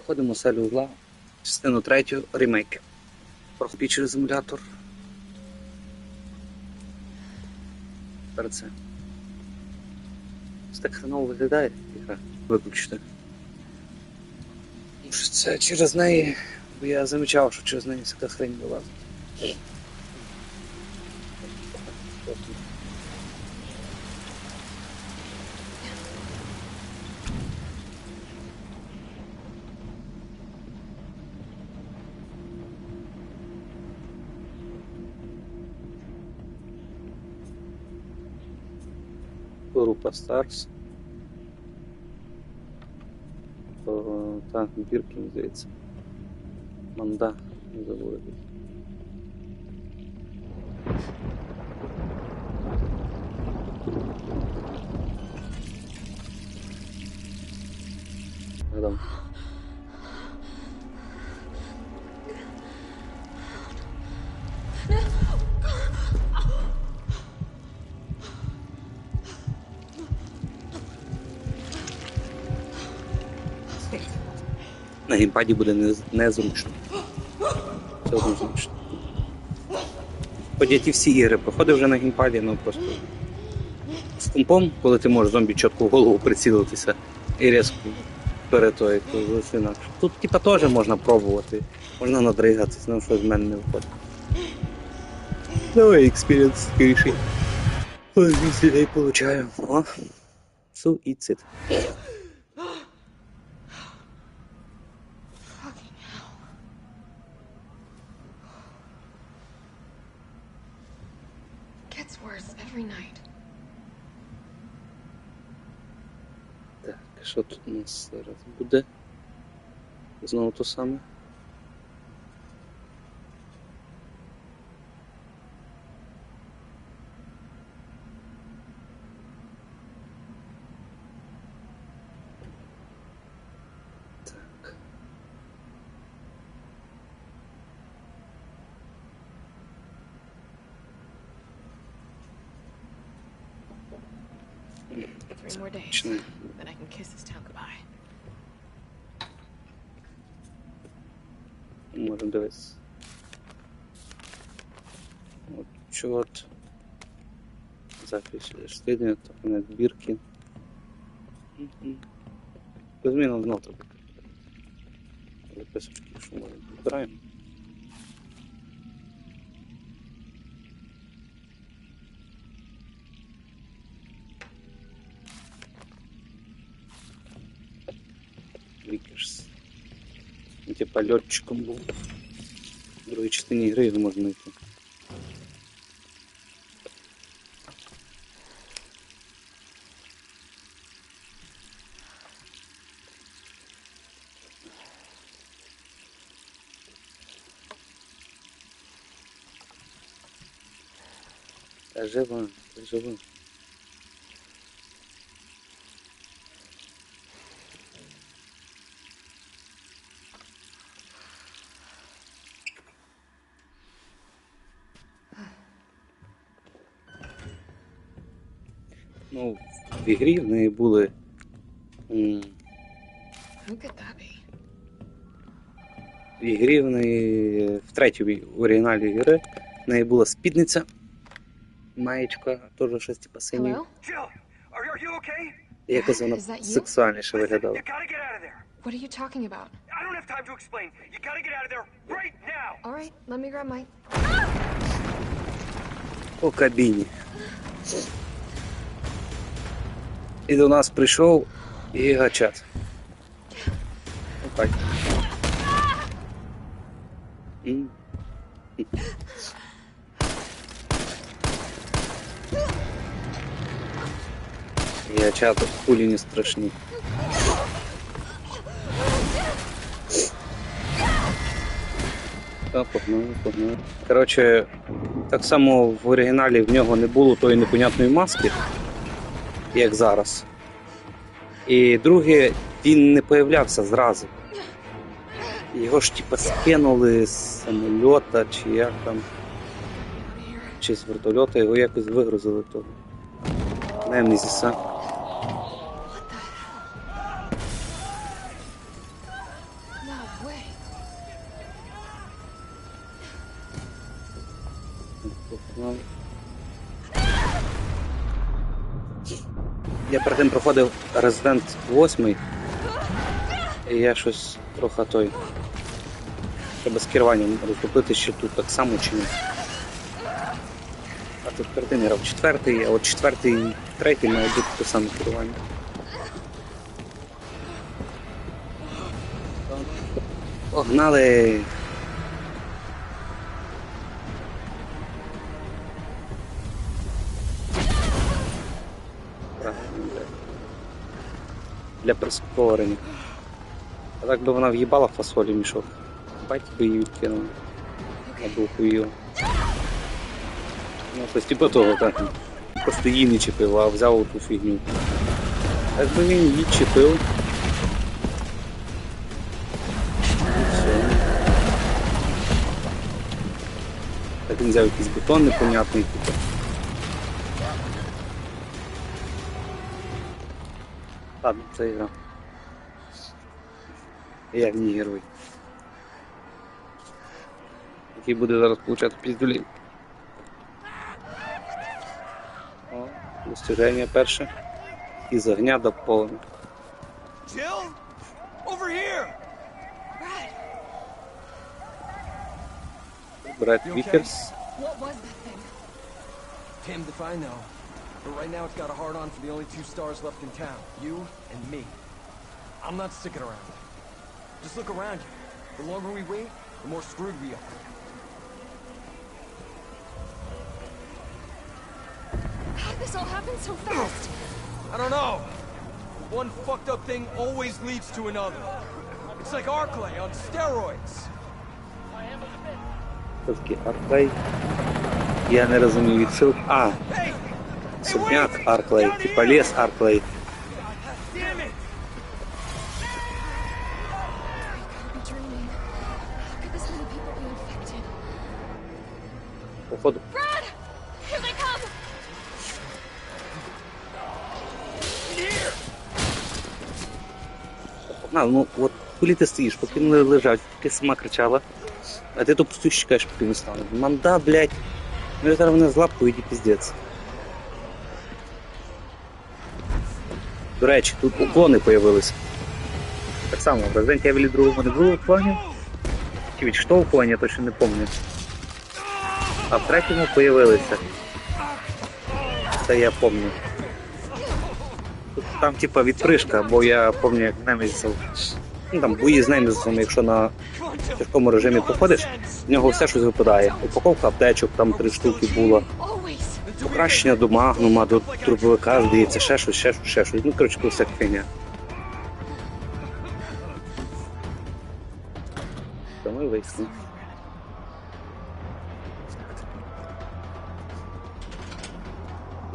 Проходимо селю Угла, частину третю, ремейки. Прохопічий симулятор. Перед це. Так хреново виглядає ігра. Виключити. Це через неї, бо я замічав, що через неї всяка хрень вилазить. От тут. Група Старс. То, так, Біркін, здається. Манда, не забули. Там. На геймпаді буде незручно. Це однозначно. Хоч я ті всі ігри проходив вже на геймпаді, ну просто з компом, коли ти можеш зомбі чітко в голову прицілитися і різко перед тою, зовсім інакше. Тут типа теж можна пробувати, можна надригатися, ну щось з мене не виходить. Давай експіріенс скоріший. Від людей получаю. О, so що тут у нас зараз буде? Знову то саме. Так. Three more days. Почнемо. Можемо дивитися. От, чорт. Запись розслідування, кабінет бірки. Зміна знов тобі. Записочки, що ми збираємо. Вікерс. Він типа льотчиком був. В другій частині гри його можна знайти. Та жива, В ігрі в неї були. м? В ігрі в неї в третій оригіналі ігри в неї була спідниця, маєчка, теж щось типу okay? І Якось вона сексуальніше виглядала. What are you talking about? I don't have time to explain. You gotta get out of there right now. All right, let me grab my. По кабіні. І до нас прийшов і гачат. Опай. М. І гачат кулі не страшні. Та, погнали, погнали. Коротше, так само в оригіналі в нього не було тої непонятної маски, як зараз. І друге, він не появлявся зразу. Його ж типа скинули з самольота, чи як там, чи з вертольота, його якось вигрузили то. зі What Перед тим проходив Resident 8. І я щось трохи той. Треба з керуванням розтопити ще тут так само чи ні. А тут перед тим грав четвертий, а от четвертий і третій має бути те саме керування. Погнали! Для- прискорення. А так би вона в'їбала фасолі мішок. Батьки би її відкинули. На духу. Ну, щось типу того, так. Просто її не чіпив, а взяв ту фігню. Якби він її чіпив. він взяв якийсь бетон непонятний, типу. Ладно, це ігра. Я в ній герой. Який буде зараз получати піздюлі. О, достіження перше. Із огня до полум'я. Jill? Over here! What was that thing? Damned if I know. But right now it's got a hard-on for the only two stars left in town. You and me. I'm not sticking around. Just look around you. The longer we wait, the more screwed we are. How did this all happen so fast? I don't know. One fucked up thing always leads to another. It's like Arclay on steroids. Wszystkie Arclay. Ja nie rozumiem ich A. Hey! Hey, супняк wait! арклей, Down типа here! лес арклей. Damn it! Gotta be dreaming. How could this many people be infected? Походу. Brad! Here they come! Here! Погнали, ну от коли ти стоїш, поки вони лежать, поки сама кричала, а ти то пусту чекаєш, поки не стане. Манда, блядь. Ну я зараз мене злапкують і До речі, тут уклони появилися. Так само, в Resident Evil 2 не було уклонів. Чи від що уклонів, я точно не пам'ятаю. А в третьому появилися. Це я пам'ятаю. Там типа відпришка, бо я пам'ятаю, як Немезісов. Ну там бої з Немезісом, якщо на тяжкому режимі походиш, в нього все щось випадає. Упаковка аптечок, там три штуки було. Покращення до магнума, до трубовика, здається, ще щось, ще щось, ще щось. Ну, коротше, вся фігня. То ми вийшли.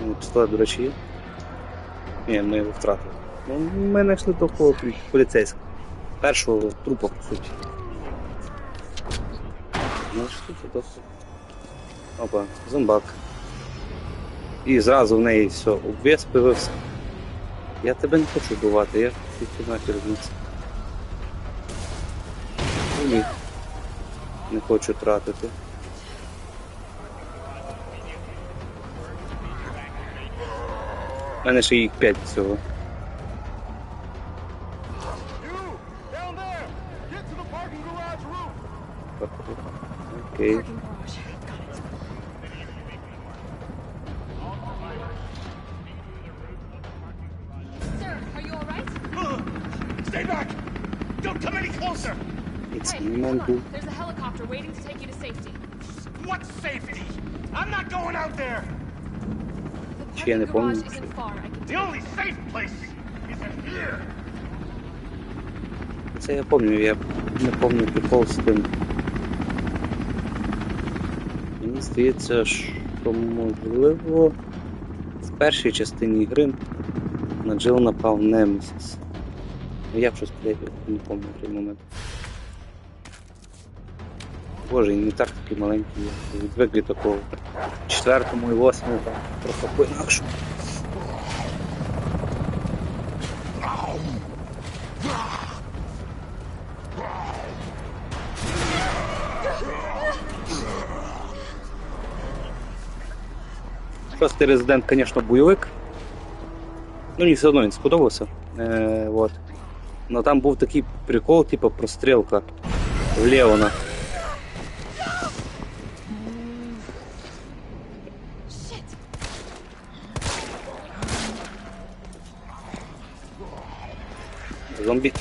Ну, Пістолет, до речі, є. Ні, ми його втратили. Ну, ми знайшли того поліцейського. Першого трупа, по суті. Знайшли того. Опа, зомбак. І зразу в неї все, обвес. Я тебе не хочу вбивати, я тільки нахер вниз. Ні. Не хочу тратити. У мене ще їх 5 всього. You! Safe place is in here! Це я пам'ятаю, я не пам'ятаю прикол з тим. Мені здається, що можливо в першій частині гри на Джил напав Немесіс. Ну я б щось не пам'ятаю в той момент. Боже, і не так такі маленькі, відвикли такого. В четвертому і восьмому там трохи по-інакше. Шостий резидент, звісно, бойовик. Ну, мені все одно він сподобався. Е, вот. Но там був такий прикол, типу прострілка вліво на Зомбі.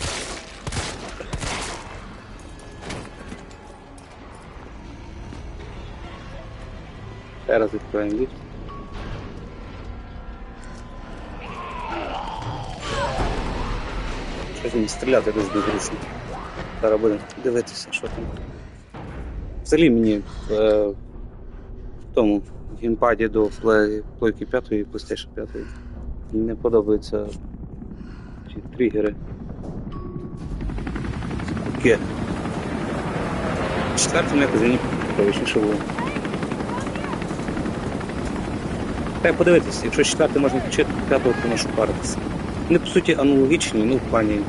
Ще раз відкриваємо ліфт. Щось мені стріляти десь безручно. Зараз будемо дивитися, що там. Взагалі мені е, в тому геймпаді до плойки 5 і PlayStation 5 не подобаються ці тригери. Скільки? Четвертим якось мені правильніше було. Треба подивитися, якщо четвертий можна включити, то п'ятого то можу паритися. Вони по суті аналогічні, ну в плані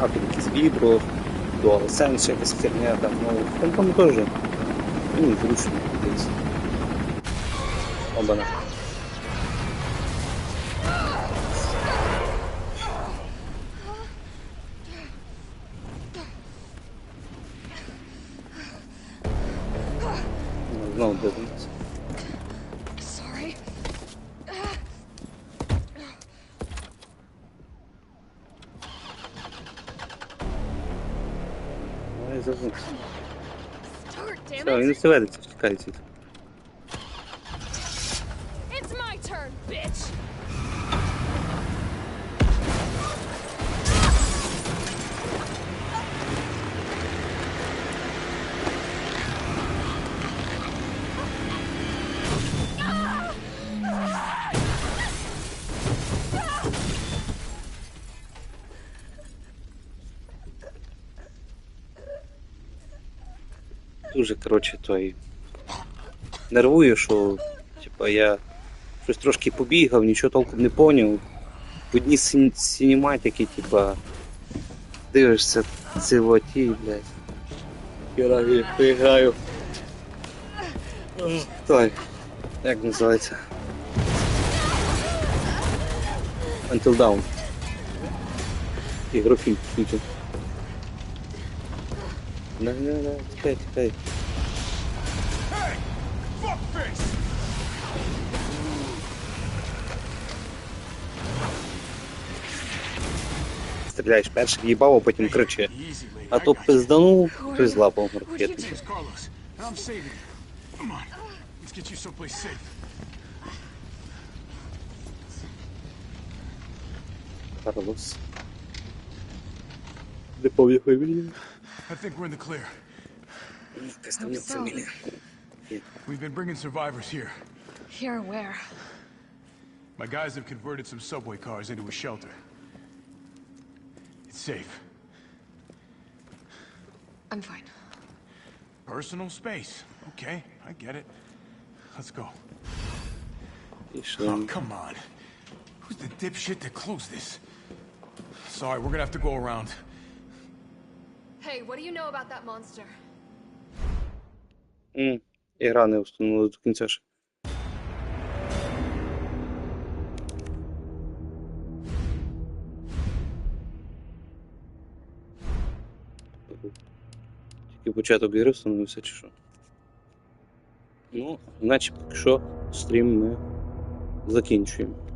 а тут якийсь вібро, DualSense, якась херня там, ну там, там теж. Ну, зручно. Обана. Ну, Знову дивимося. Sorry. Ай, завжди. Start, damn Все, він не it! все ведеться, Дуже, коротше, той. Нервую, що типа, я щось трошки побігав, нічого толком не поняв. В одні син- синематики, типа, дивишся цивоті, блядь. Хера поіграю. Той. Як називається? Until Dawn. Ігрофільм, Не, не, не, тікай, тікай. Стріляєш перший в'їбав, а потім кричи. А то пизданув, хтось злапав safe. Карлос. Не пам'ятаю фамілію. I think we're in the clear. So. We've been bringing survivors here. Here where? My guys have converted some subway cars into a shelter. It's safe. I'm fine. Personal space. Okay, I get it. Let's go. Oh, come on. Who's the dipshit that closed this? Sorry, we're gonna have to go around. Hey, what do you know about that monster? М, Ігра не встановила до кінця ще. Тільки початок ігри встановився чи що? Ну, значить, поки що стрім ми закінчуємо.